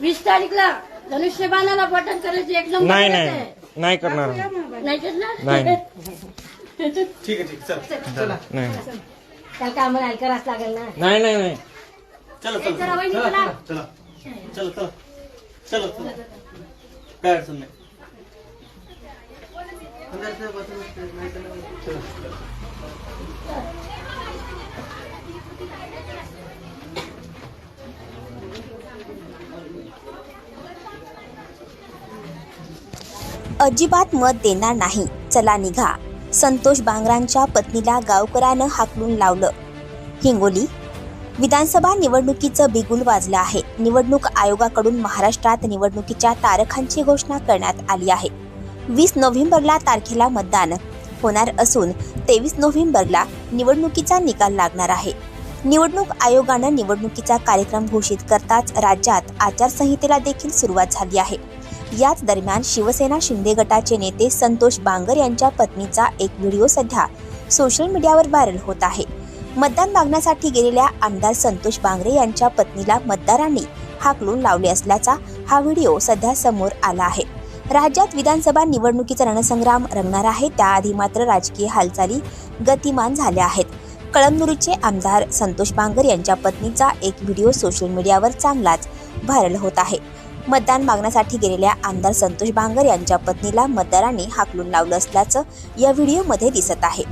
वीस तारीखला धनुष्यबाणाला बटन करायचे एक नंबर नाही करायचं नाही. नाही करणार. नाही करणार नाही. ठीक आहे ठीक आहे. चला नाही. त्याला ऐकायलाच लागेल ना. नाही नाही नाही. चला चला, चला वहिनी, चला चला. चला. चला चला. चला चला. काय अडचण नाही. अजिबात मत देणार नाही. चला निघा. संतोष बांगरांच्या पत्नीला गावकऱ्यानं हाकलून लावलं. हिंगोली. विधानसभा निवडणुकीचं बिगुल वाजलं आहे. निवडणूक आयोगाकडून महाराष्ट्रात निवडणुकीच्या तारखांची घोषणा करण्यात आली आहे. वीस नोव्हेंबरला तारखेला मतदान. होणार असून तेवीस नोव्हेंबरला निवडणुकीचा निकाल लागणार आहे. निवडणूक आयोगानं निवडणुकीचा कार्यक्रम घोषित करताच राज्यात आचारसंहितेला देखील सुरुवात झाली आहे. याच दरम्यान शिवसेना शिंदे गटाचे नेते संतोष बांगर यांच्या पत्नीचा एक व्हिडिओ सध्या सोशल मीडियावर व्हायरल होत आहे. मतदान मागण्यासाठी गेलेल्या आमदार संतोष बांगरे यांच्या पत्नीला मतदारांनी हाकलून लावले असल्याचा हा व्हिडिओ सध्या समोर आला आहे. राज्यात विधानसभा निवडणुकीचा रणसंग्राम रंगणार आहे त्याआधी मात्र राजकीय हालचाली गतिमान झाल्या आहेत. कळमनुरीचे आमदार संतोष बांगर यांच्या पत्नीचा एक व्हिडिओ सोशल मीडियावर चांगलाच व्हायरल होत आहे. मतदान मागण्यासाठी गेलेल्या आमदार संतोष बांगर यांच्या पत्नीला मतदारांनी हाकलून लावलं असल्याचं या व्हिडिओमध्ये दिसत आहे.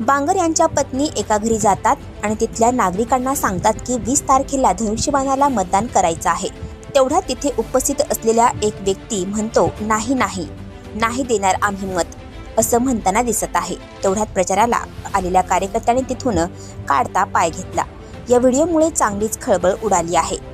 बांगर यांच्या पत्नी एका घरी जातात आणि तिथल्या नागरिकांना सांगतात की वीस तारखेला धनुष्यबाणाला मतदान करायचं आहे. तेवढ्या तिथे उपस्थित असलेल्या एक व्यक्ती म्हणतो नाही नाही नाही देणार आम्ही मत असं म्हणताना दिसत आहे. तेवढ्यात प्रचाराला आलेल्या कार्यकर्त्यांनी तिथून काढता पाय घेतला. या व्हिडिओमुळे चांगलीच खळबळ उडाली आहे.